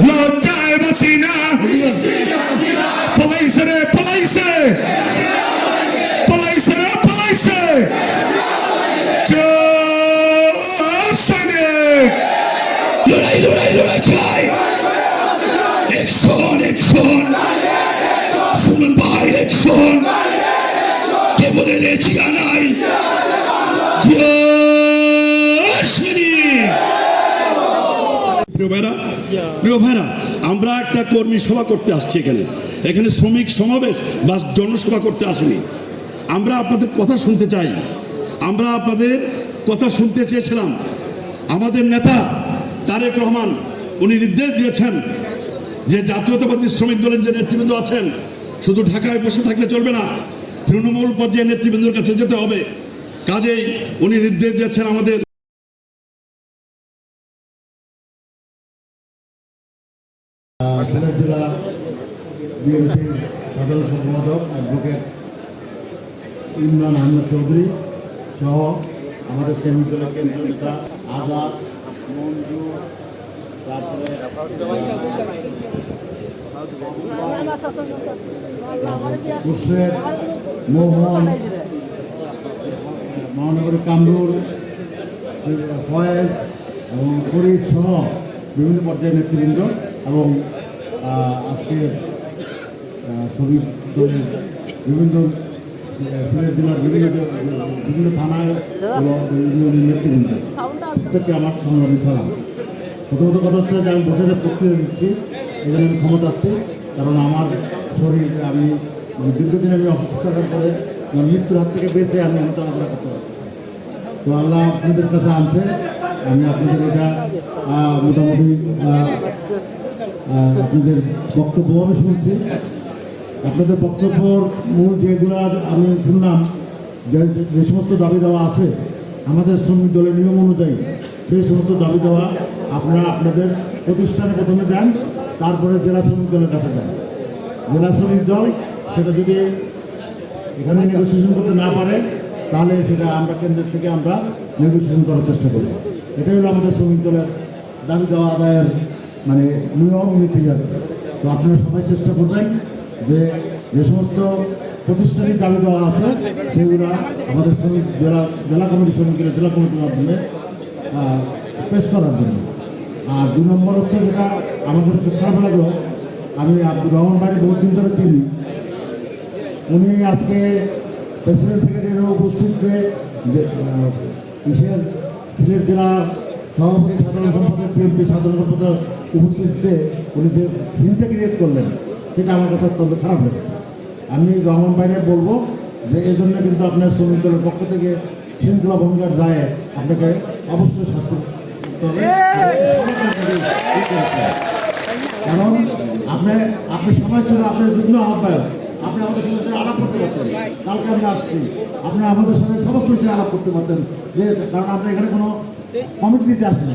লজ্জায় বাসি না পলাইছে রে পলাইছে পলাইছে রে পলাইছে লড়াই লড়াই লড়াই চাই একশন একশন শুনুন ভাই একশন কে বলে রে জিয়া প্রিয় ভাইরা? প্রিয় ভাইরা আমরা একটা কর্মী সভা করতে আসছি এখানে। এখানে শ্রমিক সমাবেশ বা জনসভা করতে আসিনি। আমরা আপনাদের কথা শুনতে চাই। আমরা আপনাদের কথা শুনতে চেয়েছিলাম। আমাদের নেতা তারেক রহমান উনি নির্দেশ দিয়েছেন যে জাতীয়তাবাদী শ্রমিক দলের যে নেতৃবৃন্দ আছেন শুধু ঢাকায় বসে থাকলে চলবে না তৃণমূল পর্যায়ে নেতৃবৃন্দর কাছে যেতে হবে। কাজেই উনি নির্দেশ দিয়েছেন আমাদের সিলেট জেলা বিএনপির সাধারণ সম্পাদক অ্যাডভোকেট ইমরান আহমেদ চৌধুরী সহ আমাদের শ্রমিক দলের কেন্দ্রীয় নেতা আজাদ মঞ্জু তারপরে খুরশেদ মোহন মহানগরী কামরুল ফয়েজ এবং ফরিদ সহ বিভিন্ন পর্যায়ের নেতৃবৃন্দ এবং আজকে আহ, দলের বিভিন্ন সিলেট জেলার বিভিন্ন থানায় নেতৃবৃন্দ প্রত্যেককে আমার সংগ্রামী সালাম প্রথমত কথা হচ্ছে যে আমি বসে যে প্রক্রিয়া নিচ্ছি এখানে আমি ক্ষমতা চাচ্ছি কারণ আমার শরীর আমি দীর্ঘদিন আমি অসুস্থ থাকার পরে মৃত্যুর হাত থেকে বেঁচে আমি মোকাবিলা করতে পারতেছি তো আল্লাহ আপনাদের কাছে আনছে। আমি আপনাদের এটা মোটামুটি আপনাদের বক্তব্য আমি শুনছি। আপনাদের বক্তব্যর মূল যেগুলো আমি শুনলাম, যে যে সমস্ত দাবি দেওয়া আছে, আমাদের শ্রমিক দলের নিয়ম অনুযায়ী সেই সমস্ত দাবি দেওয়া আপনারা আপনাদের প্রতিষ্ঠানে প্রথমে দেন, তারপরে জেলা শ্রমিক দলের কাছে দেন। জেলা শ্রমিক দল সেটা যদি এখানে নেগোসিয়েশন করতে না পারে, তাহলে সেটা আমরা কেন্দ্রের থেকে আমরা নেগোসিয়েশন করার চেষ্টা করি এটাই হলো আমাদের শ্রমিক দলের দাবি দেওয়া আদায়ের মানে নিয়ম নীতি তো আপনারা সবাই চেষ্টা করবেন যে যে সমস্ত প্রতিষ্ঠানিক দাবি দেওয়া আছে সেগুলো আমাদের শ্রমিক জেলা জেলা কমিটি শ্রমিকের জেলা কমিটির মাধ্যমে পেশ করার জন্য। আর দুই নম্বর হচ্ছে যেটা খুব খারাপ লাগল আমি আব্দুর রহমান ভাই বহুত দিন ধরে চিনি। উনি আজকে প্রেসিডেন্ট সেক্রেটারির উপস্থিতিতে যে আহ, ইসের সিলেট জেলা সভাপতি সাধারণ সম্পাদক বিএনপি সাধারণ সম্পাদক উপস্থিতিতে উনি যে সিনটা ক্রিয়েট করলেন সেটা আমার কাছে অত্যন্ত খারাপ লেগেছে। আমি রহমান ভাইকে বলব যে এই জন্য কিন্তু আপনার শ্রমিক দলের পক্ষ থেকে শৃঙ্খলা ভঙ্গার দায়ে আপনাকে অবশ্যই শাস্তি কারণ আপনি আপনি সময় ছিল আপনার যুগ্ম আহ্বায়ক। আপনি আমাদের সঙ্গে আলাপ করতে পারতেন। কালকে আমি আসছি। আপনি আমাদের সাথে সমস্ত বিষয়ে আলাপ করতে পারতেন। কারণ আপনি এখানে কোনো কমিটি দিতে আসেন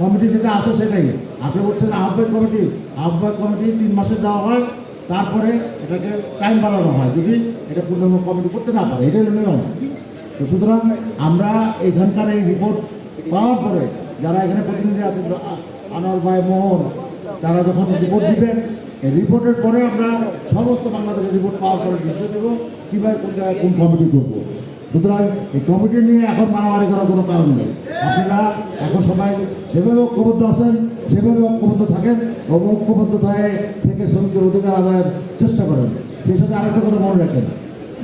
কমিটি যেটা আছে সেটাই। আপনি বলছেন আহ্বায়ক কমিটি। আহ্বায়ক কমিটি তিন মাসে দেওয়া হয়, তারপরে এটাকে টাইম বাড়ানো হয়। যদি এটা পূর্ণাঙ্গ কমিটি করতে না পারে, এটাই নিয়ম। তো সুতরাং আমরা এখানকার এই রিপোর্ট পাওয়ার পরে যারা এখানে প্রতিনিধি আছেন আনোয়ার ভাই, মোহন, তারা যখন রিপোর্ট দিবেন, এই রিপোর্টের পরে আমরা সমস্ত বাংলাদেশের রিপোর্ট পাওয়ার পরে ডিসিশন দেবো কীভাবে কোন জায়গায় কোন কমিটি করব। সুতরাং এই কমিটি নিয়ে এখন মারামারি করার কোনো কারণ নেই। আপনারা এখন সবাই যেভাবে ঐক্যবদ্ধ আছেন, সেভাবে ঐক্যবদ্ধ থাকেন এবং ঐক্যবদ্ধ থেকে থেকে শ্রমিকের অধিকার আদায়ের চেষ্টা করেন। সেই সাথে আরেকটা কথা মনে রাখেন,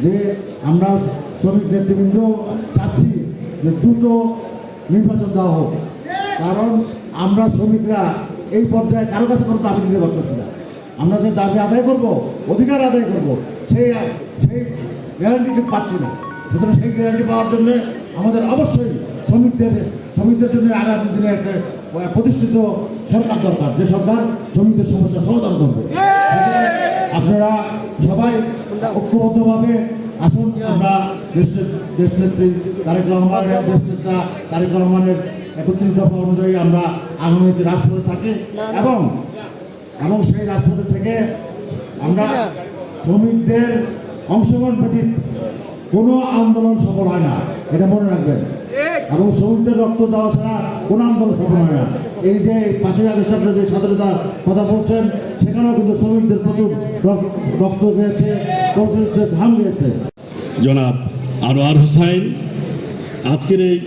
যে আমরা শ্রমিক নেতৃবৃন্দ চাচ্ছি যে দ্রুত নির্বাচন দেওয়া হোক। কারণ আমরা শ্রমিকরা এই পর্যায়ে কারও কাছে কোনো দাবি দিতে পারতেছি না। আমরা যে দাবি আদায় করব, অধিকার আদায় করব, সেই সেই গ্যারান্টি পাচ্ছি না। সুতরাং সেই গ্যারান্টি পাওয়ার জন্য আমাদের অবশ্যই শ্রমিকদের শ্রমিকদের জন্য আগামী দিনে একটা প্রতিষ্ঠিত সরকার দরকার। যে সরকার শ্রমিকদের সমস্যা সমাধান করবে। আপনারা সবাই ঐক্যবদ্ধভাবে আসুন। আমরা দেশ নেত্রী তারেক রহমানের দেশ নেতা তারেক রহমানের একত্রিশ দফা অনুযায়ী আমরা আগামীতে রাজপথে থাকি এবং এবং সেই রাজপথে থেকে আমরা শ্রমিকদের অংশগ্রহণ ব্যতীত কোনো আন্দোলন সফল হয় না। এটা মনে রাখবেন। এবং শ্রমিকদের রক্ত দেওয়া ছাড়া কোনো আন্দোলন সফল হয় না। এই যে পাঁচই আগস্ট আপনারা যে স্বাধীনতা কথা বলছেন, সেখানেও কিন্তু শ্রমিকদের প্রচুর রক- রক্ত গিয়েছে প্রচুর ঘাম গিয়েছে জনাব আনোয়ার হোসাইন, আজকের এই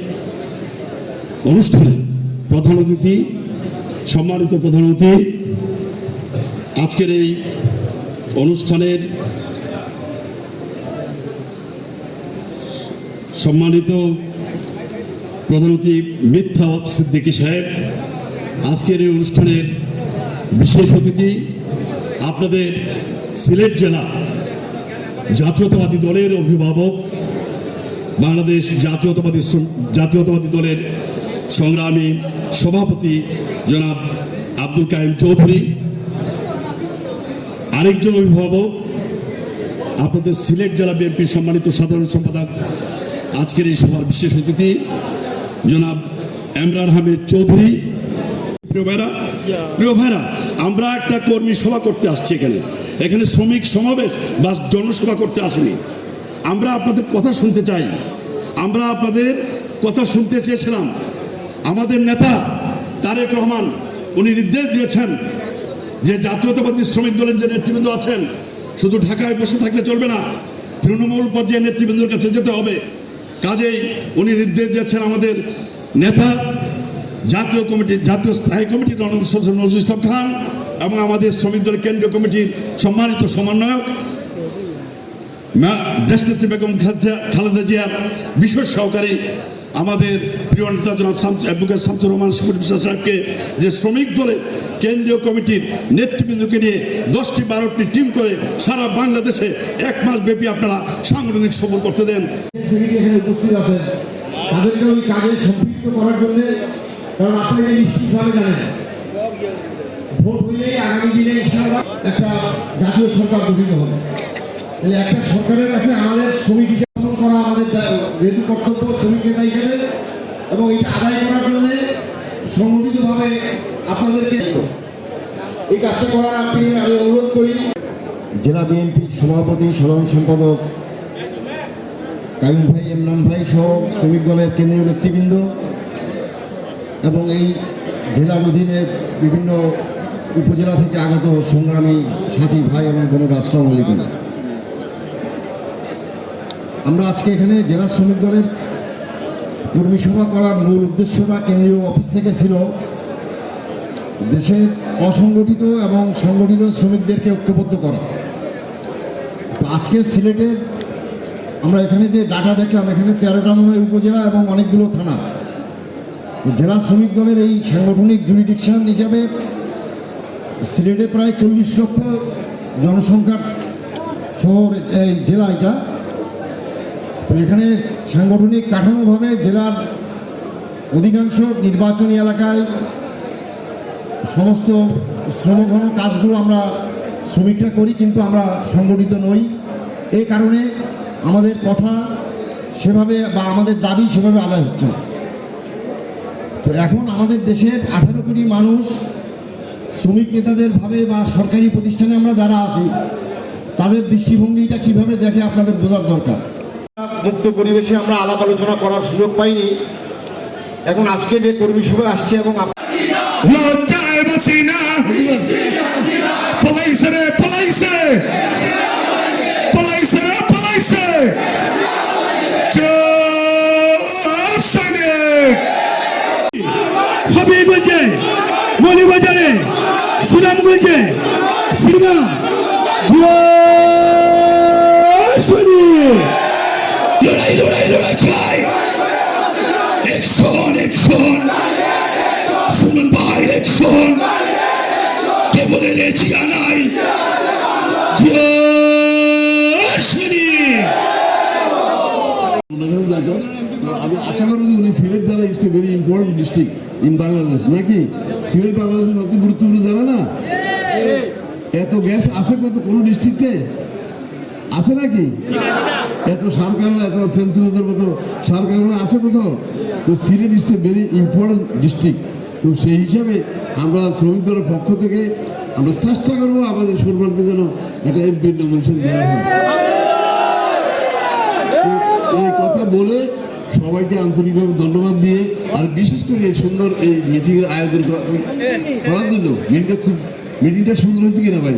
অনুষ্ঠানে প্রধান অতিথি, সম্মানিত প্রধান অতিথি, আজকের এই অনুষ্ঠানের সম্মানিত প্রধান মিথ্যা সিদ্দিকী সাহেব, আজকের এই অনুষ্ঠানের বিশেষ অতিথি আপনাদের সিলেট জেলা জাতীয়তাবাদী দলের অভিভাবক, বাংলাদেশ জাতীয়তাবাদী জাতীয়তাবাদী দলের সংগ্রামী সভাপতি জনাব আব্দুল কাইম চৌধুরী, আরেকজন অভিভাবক, আপনাদের সিলেট জেলা বিএনপির সম্মানিত সাধারণ সম্পাদক আজকের এই সভার বিশেষ অতিথি জনাব এমরান হামিদ চৌধুরী। প্রিয় ভাইরা প্রিয় ভাইরা, আমরা একটা কর্মী সভা করতে আসছি এখানে। এখানে শ্রমিক সমাবেশ বা জনসভা করতে আসেনি। আমরা আপনাদের কথা শুনতে চাই। আমরা আপনাদের কথা শুনতে চেয়েছিলাম। আমাদের নেতা তারেক রহমান, উনি নির্দেশ দিয়েছেন যে জাতীয়তাবাদী শ্রমিক দলের যে নেতৃবৃন্দ আছেন, শুধু ঢাকায় বসে থাকলে চলবে না, তৃণমূল পর্যায়ে নেতৃবৃন্দের কাছে যেতে হবে। কাজেই উনি নির্দেশ দিয়েছেন আমাদের নেতা, জাতীয় কমিটি, জাতীয় স্থায়ী কমিটির নজরুল ইসলাম খান এবং আমাদের শ্রমিক দলের কেন্দ্রীয় কমিটির সম্মানিত সমন্বয়ক দেশনেত্রী বেগম খালেদা জিয়ার বিশেষ সহকারী আমাদের প্রিয় নেতা জনাব অ্যাডভোকেট শামসুর রহমান শিমুল বিশ্বাস সাহেবকে যে শ্রমিক দলের কেন্দ্রীয় কমিটির নেতৃবৃন্দকে নিয়ে দশটি, বারোটি টিম করে সারা বাংলাদেশে এক মাস ব্যাপী আপনারা সাংগঠনিক সফর করতে দেন। উপস্থিত আছেন, তাদেরকে ওই কাজে সম্পৃক্ত করার জন্য, কারণ আপনি নিশ্চিতভাবে জানেন। ভোট হইলেই আগামী দিনে একটা জাতীয় সরকার গঠিত হবে। তাহলে একটা সরকারের কাছে আমাদের শ্রমিক করা আমাদের যেহেতু কর্তব্য শ্রমিক নেতা হিসেবে এবং এটা এই করার আমি অনুরোধ করি। জেলা বিএনপির সভাপতি, সাধারণ সম্পাদক কায়ুম ভাই, ইমরান ভাই সহ শ্রমিক দলের কেন্দ্রীয় নেতৃবৃন্দ এবং এই জেলার অধীনে বিভিন্ন উপজেলা থেকে আগত সংগ্রামী সাথী ভাই এবং বোনেরা আসসালামু আমরা আজকে এখানে জেলা শ্রমিক দলের কর্মী সভা করার মূল উদ্দেশ্যটা কেন্দ্রীয় অফিস থেকে ছিল দেশের অসংগঠিত এবং সংগঠিত শ্রমিকদেরকে ঐক্যবদ্ধ করা। আজকে সিলেটের আমরা এখানে যে ডাটা দেখলাম, এখানে তেরোটা মনে হয় উপজেলা এবং অনেকগুলো থানা। জেলা শ্রমিক দলের এই সাংগঠনিক জুরিডিকশন হিসাবে সিলেটে প্রায় চল্লিশ লক্ষ জনসংখ্যার শহর, এই জেলা এটা। এখানে সাংগঠনিক কাঠামোভাবে জেলার অধিকাংশ নির্বাচনী এলাকায় সমস্ত শ্রমঘন কাজগুলো আমরা শ্রমিকরা করি, কিন্তু আমরা সংগঠিত নই। এই কারণে আমাদের কথা সেভাবে বা আমাদের দাবি সেভাবে আদায় হচ্ছে তো এখন আমাদের দেশের আঠারো কোটি মানুষ শ্রমিক নেতাদের ভাবে বা সরকারি প্রতিষ্ঠানে আমরা যারা আছি, তাদের দৃষ্টিভঙ্গিটা কীভাবে দেখে আপনাদের বোঝার দরকার? মুক্ত পরিবেশে আমরা আলাপ আলোচনা করার সুযোগ পাইনি। এখন আজকে যে কর্মী সভা আসছে এবং লজ্জায় না। পলাইছে রে পলাইছে। পলাইছে রে পলাইছে। চোর সৈনিক হবিগঞ্জে মলিবাজারে সুনামগঞ্জে সিনা শুনি লড়াই লড়াই লড়াই চাই একশন একশন শুনুন ভাই একশন কে বলে রে জিয়া নাই আমি আশা করি উনি সিলেট জেলা it's a very important district in Bangladesh নাকি সিলেট বাংলাদেশের সবচেয়ে গুরুত্বপূর্ণ জেলা না এত গ্যাস আছে কত কোনো ডিস্ট্রিক্টে আছে নাকি? এত সার কারণে এত ফেন্সুদের মতো সার কারণে আছে কোথাও? তো Sylhet it's a very important district তো সেই হিসাবে আমরা শ্রমিক দলের পক্ষ থেকে আমরা চেষ্টা করব আমাদের সুরবানকে যেন একটা এমপির নমিনেশন দেওয়া হয়। এই কথা বলে সবাইকে আন্তরিকভাবে ধন্যবাদ দিয়ে আর বিশেষ করে এই সুন্দর এই মিটিংয়ের আয়োজন করা- করার জন্য মিটিংটা খুব মিটিংটা সুন্দর হয়েছে কিনা ভাই?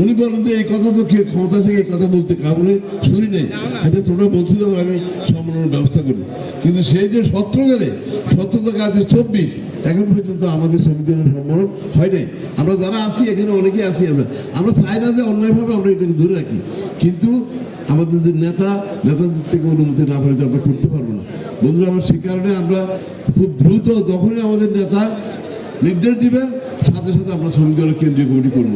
উনি বলেন যে এই কথা তো কেউ ক্ষমতা থেকে এই কথা বলতে কাউরে শুনি নেই। হয়তো তোমরা বলছিল আমি সম্মানের ব্যবস্থা করব কিন্তু সেই যে সত্র গেলে সত্র তো কাজ চব্বিশ এখন পর্যন্ত আমাদের সংবিধানের সম্মেলন হয় নাই। আমরা যারা আছি এখানে অনেকে আছি আমরা। আমরা চাই না যে অন্যায়ভাবে আমরা এটাকে ধরে রাখি। কিন্তু আমাদের যে নেতা নেতাদের থেকে অনুমতি না পেলে তো আমরা করতে পারব না। বন্ধুরা আমার সে কারণে আমরা খুব দ্রুত যখনই আমাদের নেতা নির্দেশ দিবেন, সাথে সাথে আমরা শ্রমিক কেন্দ্রীয় কমিটি করব।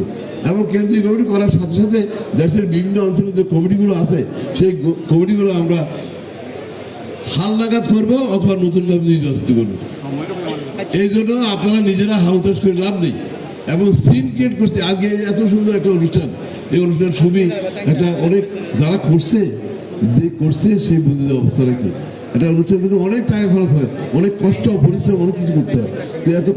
এবং কেন্দ্রীয় কমিটি করার সাথে সাথে দেশের বিভিন্ন অঞ্চলে যে কমিটিগুলো আছে, সেই কমিটিগুলো আমরা হাল নাগাদ করব অথবা নতুনভাবে নির্বাচিত করব। এই জন্য আপনারা নিজেরা হাউতাস করে লাভ নেই। এবং সিন ক্রিয়েট করছে। আগে এত সুন্দর একটা অনুষ্ঠান। এই অনুষ্ঠান ছবি একটা অনেক যারা করছে, যে করছে সে বুঝে দেওয়া অবস্থা রাখে একটা অনুষ্ঠান কিন্তু অনেক টাকা খরচ হয়। অনেক কষ্ট, পরিশ্রম, অনেক কিছু করতে হয়। তো এত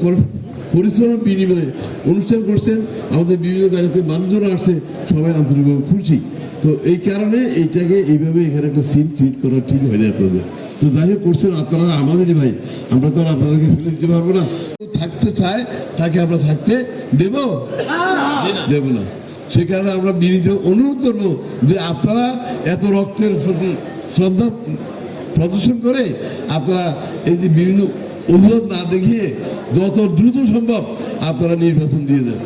পরিশ্রমের বিনিময়ে অনুষ্ঠান করছেন। আমাদের বিভিন্ন জায়গাতে মানুষজন আসছে, সবাই আন্তরিকভাবে খুশি। তো এই কারণে এইটাকে এইভাবে এখানে একটা সিন ক্রিয়েট করা ঠিক হয়নি আপনাদের। তো যাই হোক, করছেন আপনারা, আমাদেরই ভাই। আমরা তো আর আপনাদেরকে ফেলে দিতে পারব না। থাকতে চায়, তাকে আমরা থাকতে দেব? দেব না। সে কারণে আমরা বিনীত অনুরোধ করব যে আপনারা এত রক্তের প্রতি শ্রদ্ধা প্রদর্শন করে আপনারা এই যে বিভিন্ন অজুহাত না দেখিয়ে যত দ্রুত সম্ভব আপনারা নির্বাচন দিয়ে দেন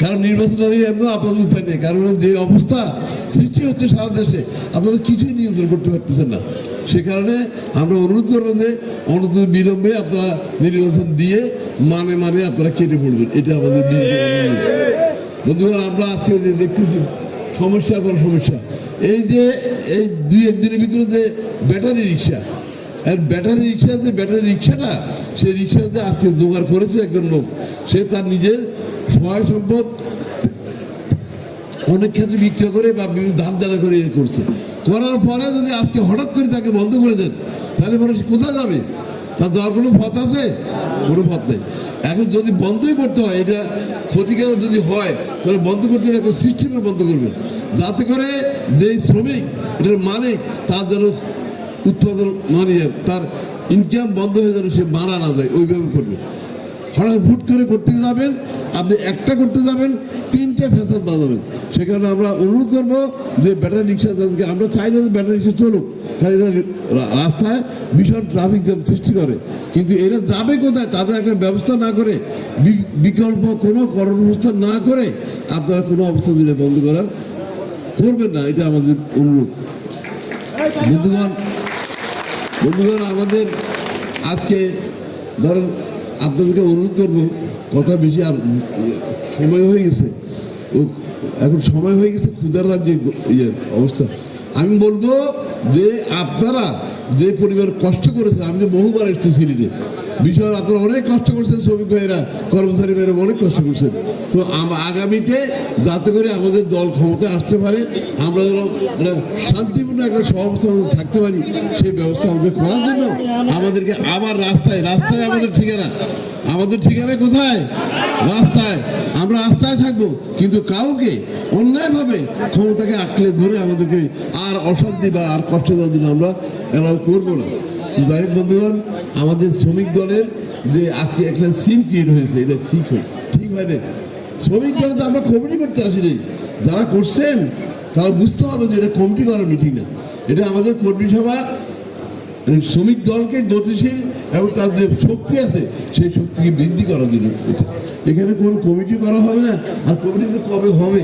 কারণ নির্বাচন না দিয়ে আপনাদের উপায় নেই কারণ যে অবস্থা সৃষ্টি হচ্ছে সারা দেশে আপনাদের কিছুই নিয়ন্ত্রণ করতে পারতেছেন না সে কারণে আমরা অনুরোধ করব যে অনত বিলম্বে আপনারা নির্বাচন দিয়ে মানে মানে আপনারা কেটে পড়বেন এটা আমাদের বন্ধুগণ আমরা আজকে যে দেখতেছি সমস্যার পর সমস্যা এই যে এই দুই একদিনের ভিতরে যে ব্যাটারি রিক্সা আর ব্যাটারি রিক্সা যে ব্যাটারি রিক্সাটা সেই রিক্সা যে আজকে জোগাড় করেছে একজন লোক, সে তার নিজের সহায় সম্পদ অনেক ক্ষেত্রে বিক্রয় করে বা ধান দানা করে করছে। করার পরে যদি আজকে হঠাৎ করে তাকে বন্ধ করে দেন, তাহলে পরে সে কোথায় যাবে? তার যাওয়ার কোনো পথ আছে? কোনো পথ নেই। এখন যদি বন্ধই করতে হয়, এটা ক্ষতিকারক যদি হয়, তাহলে বন্ধ করতে হলে একটা সিস্টেমে বন্ধ করবেন। যাতে করে যেই শ্রমিক, এটার মালিক, তার যেন উৎপাদন মানে তার ইনকাম বন্ধ হয়ে যেন সে মারা না যায়, ওইভাবে করবে। হঠাৎ হুট করে করতে যাবেন, আপনি একটা করতে যাবেন, তিনটে ফেসাদ বাজাবেন সেখানে আমরা অনুরোধ করব যে ব্যাটারি রিক্সা যাদেরকে, আমরা চাই না যে ব্যাটারি রিক্সা চলুক, কারণ এরা রাস্তায় ভীষণ ট্রাফিক জ্যাম সৃষ্টি করে। কিন্তু এরা যাবে কোথায়, তাদের একটা ব্যবস্থা না করে বিকল্প কোনো কর্মব্যবস্থা না করে, আপনারা কোনো অবস্থা দিলে বন্ধ করার করবেন না, এটা আমাদের অনুরোধ। বন্ধুগণ বন্ধুগণ, আমাদের আজকে ধরেন আপনাদেরকে অনুরোধ করব, কথা বেশি আর সময় হয়ে গেছে। ও, এখন সময় হয়ে গেছে ক্ষুদার রাজ্যে ইয়ে অবস্থা। আমি বলব যে আপনারা যে পরিবার কষ্ট করেছে, আমি বহুবার এসেছি সিলেটে বিষয় আপনারা অনেক কষ্ট করছেন, শ্রমিক ভাইয়েরা, কর্মচারী ভাইয়েরা অনেক কষ্ট করছেন। তো আগামীতে যাতে করে আমাদের দল ক্ষমতায় আসতে পারে, আমরা যেন মানে শান্তিপূর্ণ একটা সহাবস্থার মধ্যে থাকতে পারি, সেই ব্যবস্থা আমাদের করার জন্য আমাদেরকে আবার রাস্তায় রাস্তায় আমাদের ঠিকানা আমাদের ঠিকানা কোথায়? রাস্তায়। আমরা রাস্তায় থাকব, কিন্তু কাউকে অন্যায়ভাবে ক্ষমতাকে আঁকলে ধরে আমাদেরকে আর অশান্তি বা আর কষ্ট দেওয়ার জন্য আমরা এলাও করব না। যাই বন্ধুগণ, আমাদের শ্রমিক দলের যে আজকে একটা সিন ক্রিয়েট হয়েছে, এটা ঠিক হয় ঠিক হয় না শ্রমিক দলে তো আমরা কমিটি করতে আসিনি যারা করছেন, তারা বুঝতে হবে যে এটা কমিটি করার মিটিং না। এটা আমাদের কর্মী সভা শ্রমিক দলকে গতিশীল এবং তার যে শক্তি আছে, সেই শক্তিকে বৃদ্ধি করার জন্য এটা। এখানে কোনো কমিটি করা হবে না। আর কমিটি কবে হবে?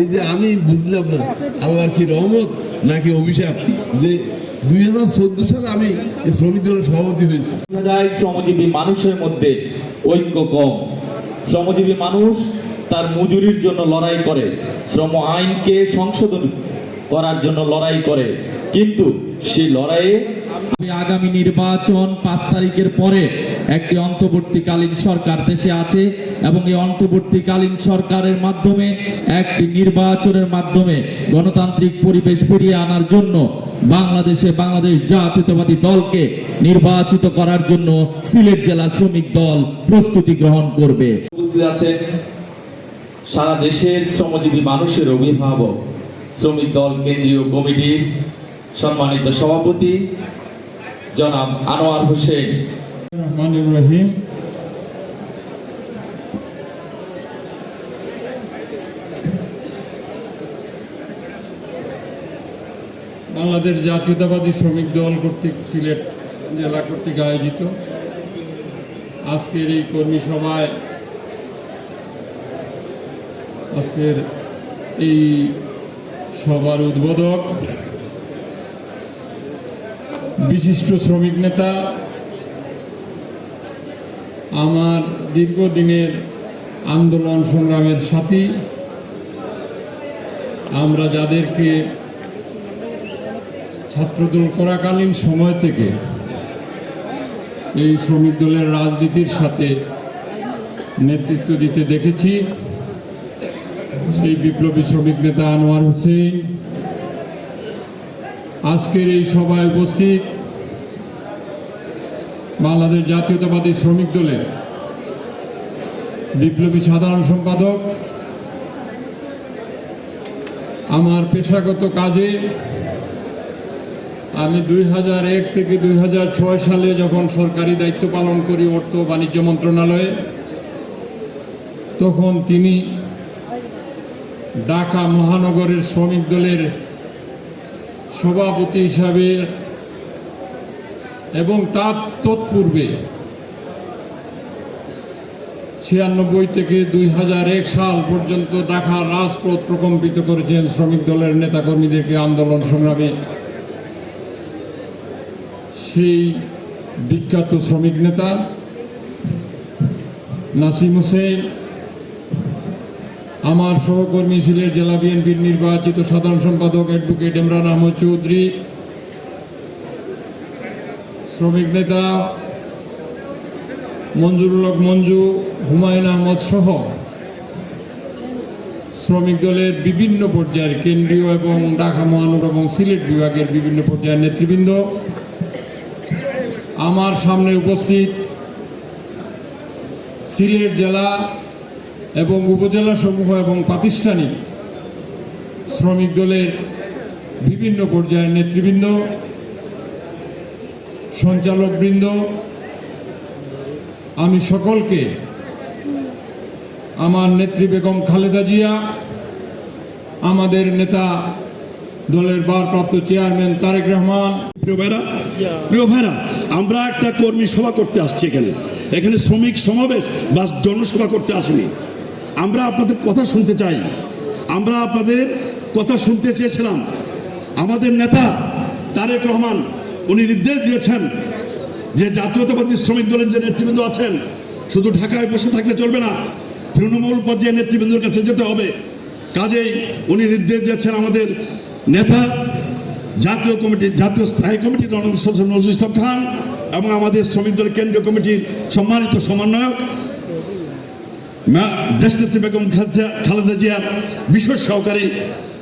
এই যে আমি বুঝলাম না। আবার কি রহমত? নাকি অভিশাপ? যে দুই হাজার চোদ্দ সালে আমি শ্রমিক দলের সভাপতি হয়েছি। শ্রমজীবী মানুষের মধ্যে ঐক্য কম। শ্রমজীবী মানুষ তার মজুরির জন্য লড়াই করে। শ্রম আইনকে সংশোধন করার জন্য লড়াই করে। কিন্তু সেই লড়াইয়ে আগামী নির্বাচন পাঁচ তারিখের পরে একটি অন্তর্বর্তীকালীন সরকার দেশে আছে এবং এই অন্তর্বর্তীকালীন সরকারের মাধ্যমে একটি নির্বাচনের মাধ্যমে গণতান্ত্রিক পরিবেশ ফিরিয়ে আনার জন্য বাংলাদেশে বাংলাদেশ জাতীয়তাবাদী দলকে নির্বাচিত করার জন্য সিলেট জেলা শ্রমিক দল প্রস্তুতি গ্রহণ করবে। সারা দেশের শ্রমজীবী মানুষের অভিভাবক শ্রমিক দল কেন্দ্রীয় কমিটির সম্মানিত সভাপতি জনাব আনোয়ার হোসেন। রহমান রহিম বাংলাদেশ জাতীয়তাবাদী শ্রমিক দল কর্তৃক সিলেট জেলা কর্তৃক আয়োজিত। আজকের এই কর্মী সভায় আজকের এই সভার উদ্বোধক বিশিষ্ট শ্রমিক নেতা, আমার দীর্ঘদিনের আন্দোলন সংগ্রামের সাথী। আমরা যাদেরকে ছাত্রদল করাকালীন সময় থেকে এই শ্রমিক দলের রাজনীতির সাথে নেতৃত্ব দিতে দেখেছি। সেই বিপ্লবী শ্রমিক নেতা আনোয়ার হোসেন। আজকের এই সভায় উপস্থিত বাংলাদেশ জাতীয়তাবাদী শ্রমিক দলের বিপ্লবী সাধারণ সম্পাদক। আমার পেশাগত কাজে আমি দুই হাজার এক থেকে দুই হাজার ছয় সালে যখন সরকারি দায়িত্ব পালন করি অর্থ বাণিজ্য মন্ত্রণালয়ে, তখন তিনি ঢাকা মহানগরের শ্রমিক দলের সভাপতি হিসাবে এবং তার তৎপূর্বে ছিয়ানব্বই থেকে দুই হাজার এক সাল পর্যন্ত ঢাকা রাজপথ প্রকম্পিত করেছেন শ্রমিক দলের নেতাকর্মীদেরকে আন্দোলন সংগ্রামে। সেই বিখ্যাত শ্রমিক নেতা নাসিম হোসেন, আমার সহকর্মী সিলেট জেলা বিএনপির নির্বাচিত সাধারণ সম্পাদক অ্যাডভোকেট ইমরান আহমদ চৌধুরী, শ্রমিক নেতা মঞ্জুরুল হক মঞ্জু, হুমায়ুন আহমদ সহ শ্রমিক দলের বিভিন্ন পর্যায়ের কেন্দ্রীয় এবং ঢাকা মহানগর এবং সিলেট বিভাগের বিভিন্ন পর্যায়ের নেতৃবৃন্দ। আমার সামনে উপস্থিত সিলেট জেলা এবং উপজেলা সমূহ এবং প্রাতিষ্ঠানিক শ্রমিক দলের বিভিন্ন পর্যায়ের নেতৃবৃন্দ, সঞ্চালকবৃন্দ, আমি সকলকে আমার নেত্রী বেগম খালেদা জিয়া, আমাদের নেতা দলের ভারপ্রাপ্ত চেয়ারম্যান তারেক রহমান। প্রিয় ভাইরা প্রিয় ভাইরা আমরা একটা কর্মী সভা করতে আসছি এখানে। এখানে শ্রমিক সমাবেশ বা জনসভা করতে আসিনি। আমরা আপনাদের কথা শুনতে চাই। আমরা আপনাদের কথা শুনতে চেয়েছিলাম। আমাদের নেতা তারেক রহমান, উনি নির্দেশ দিয়েছেন যে জাতীয়তাবাদী শ্রমিক দলের যে নেতৃবৃন্দ আছেন, শুধু ঢাকায় বসে থাকলে চলবে না, তৃণমূল পর্যায়ে নেতৃবৃন্দর কাছে যেতে হবে। কাজেই উনি নির্দেশ দিয়েছেন আমাদের নেতা জাতীয় কমিটি, জাতীয় স্থায়ী কমিটির সদস্য নজরুল ইসলাম খান এবং আমাদের শ্রমিক দলের কেন্দ্রীয় কমিটির সম্মানিত সমন্বয়ক দেশনেত্রী বেগম খালেদা- জিয়ার বিশেষ সহকারী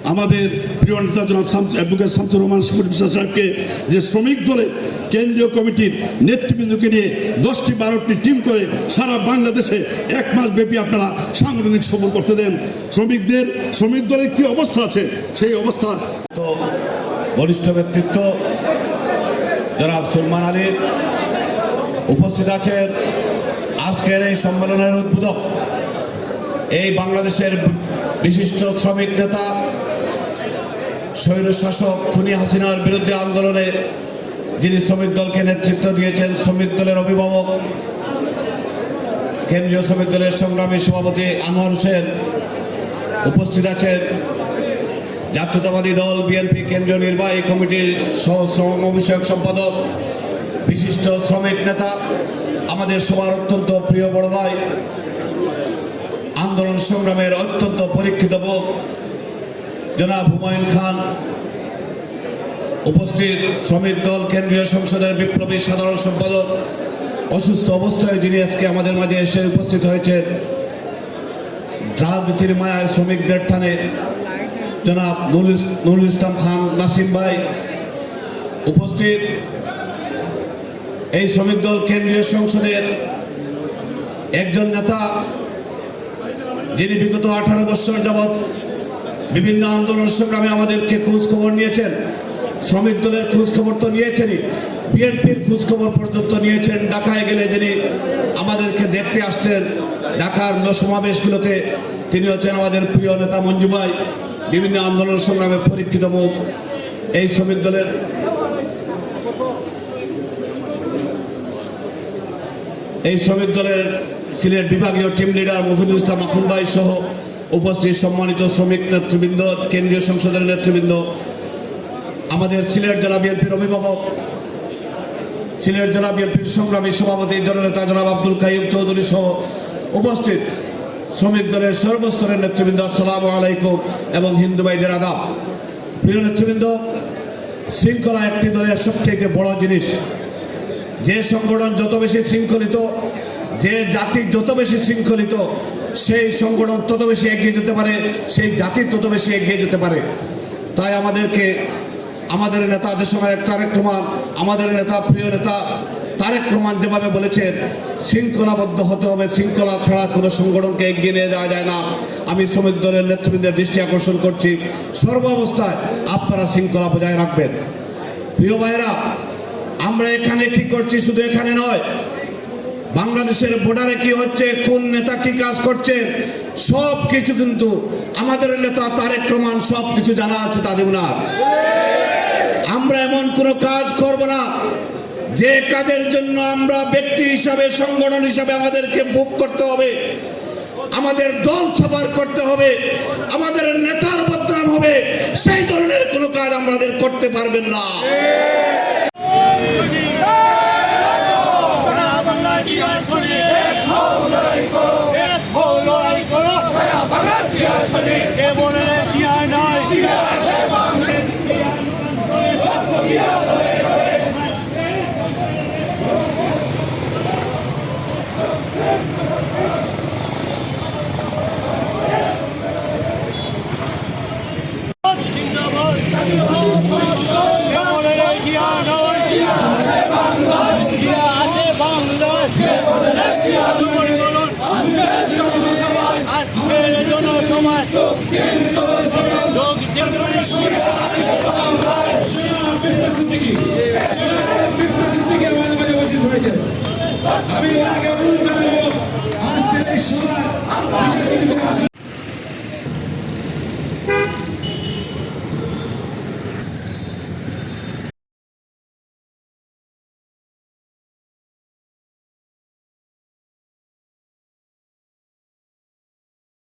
আমাদের প্রিয় নেতা জনাব অ্যাডভোকেট শামসুর রহমান শিবুর বিশ্বাস সাহেবকে, যে শ্রমিক দলের কেন্দ্রীয় কমিটির নেতৃবৃন্দকে নিয়ে দশটি বারোটি টিম করে সারা বাংলাদেশে এক মাস ব্যাপী আপনারা সাংগঠনিক সফর করতে দেন। শ্রমিকদের, শ্রমিক দলের কি অবস্থা আছে? সেই অবস্থা তো বরিষ্ঠ ব্যক্তিত্ব জনাব সুলমান আলী উপস্থিত আছেন আজকের এই সম্মেলনের উদ্বোধক। এই বাংলাদেশের বিশিষ্ট শ্রমিক নেতা স্বৈরশাসক খুনি হাসিনার বিরুদ্ধে আন্দোলনে যিনি শ্রমিক দলকে নেতৃত্ব দিয়েছেন, শ্রমিক দলের অভিভাবক, কেন্দ্রীয় শ্রমিক দলের সংগ্রামী সভাপতি আনোয়ার হোসেন উপস্থিত আছেন। জাতীয়তাবাদী দল বিএনপি কেন্দ্রীয় নির্বাহী কমিটির সহ শ্রম বিষয়ক সম্পাদক, বিশিষ্ট শ্রমিক নেতা, আমাদের সবার অত্যন্ত প্রিয় বড় ভাই, আন্দোলন সংগ্রামের অত্যন্ত পরীক্ষিত জনাব হুমায়ুন খান, উপস্থিত শ্রমিক দল কেন্দ্রীয় সংসদের বিপ্লবী সাধারণ সম্পাদক, অসুস্থ অবস্থায় যিনি আজকে আমাদের মাঝে এসে উপস্থিত হয়েছেন, রাজনীতির মায়ায় শ্রমিকদের টানে জনাব নুরুল ইসলাম খান নাসিম ভাই উপস্থিত। এই শ্রমিক দল কেন্দ্রীয় সংসদের একজন নেতা, যিনি বিগত আঠারো বছর যাবৎ বিভিন্ন আন্দোলন সংগ্রামে আমাদেরকে খোঁজ খবর নিয়েছেন, শ্রমিক দলের খবর তো নিয়েছেনই, বিএনপির খোঁজ খবর পর্যন্ত নিয়েছেন। ঢাকায় গেলে যিনি আমাদেরকে দেখতে আসছেন, ঢাকার সমাবেশগুলোতে তিনি হচ্ছেন আমাদের প্রিয় নেতা মঞ্জু ভাই। বিভিন্ন আন্দোলন সংগ্রামে পরীক্ষিত এই শ্রমিক দলের এই শ্রমিক দলের সিলেট বিভাগীয় টিম লিডার মফিদুল ইসলাম মাখুন ভাই সহ উপস্থিত সম্মানিত শ্রমিক নেতৃবৃন্দ, কেন্দ্রীয় সংসদের নেতৃবৃন্দ, আমাদের সিলেট জেলা বিএনপির অভিভাবক, সিলেট জেলা বিএনপির সংগ্রামী সভাপতি জননেতা জনাব আব্দুল কাইম চৌধুরী সহ উপস্থিত। শ্রমিক দলের সর্বস্তরের নেতৃবৃন্দ, আসসালামু আলাইকুম, এবং হিন্দু ভাইদের আদাব। প্রিয় নেতৃবৃন্দ, শৃঙ্খলা একটি দলের সবচেয়ে বড় জিনিস। যে সংগঠন যত বেশি শৃঙ্খলিত, যে জাতি যত বেশি শৃঙ্খলিত, সেই সংগঠন তত বেশি এগিয়ে যেতে পারে, সেই জাতি তত বেশি এগিয়ে যেতে পারে। তাই আমাদেরকে, আমাদের নেতা দেশনায়ক তারেক রহমান আমাদের নেতা, প্রিয় নেতা তারেক রহমান যেভাবে বলেছেন, শৃঙ্খলাবদ্ধ হতে হবে, শৃঙ্খলা ছাড়া কোনো সংগঠনকে এগিয়ে নিয়ে যাওয়া যায় না। আমি শ্রমিক দলের নেতৃবৃন্দের দৃষ্টি আকর্ষণ করছি। সর্বাবস্থায় আপনারা শৃঙ্খলা বজায় রাখবেন। প্রিয় ভাইরা আমরা এখানে কি করছি, শুধু এখানে নয়। বাংলাদেশের বর্ডারে কি হচ্ছে, কোন নেতা কি কাজ করছে সব কিছু কিন্তু আমাদের নেতা তারেক রহমান সব কিছু জানা আছে তাদের আমরা এমন কোনো কাজ করব না। যে কাজের জন্য আমরা ব্যক্তি হিসাবে, সংগঠন হিসাবে আমাদেরকে বুক করতে হবে, আমাদের দল সফর করতে হবে, আমাদের নেতার বদনাম হবে, সেই ধরনের কোনো কাজ আমাদের করতে পারবেন না। আমি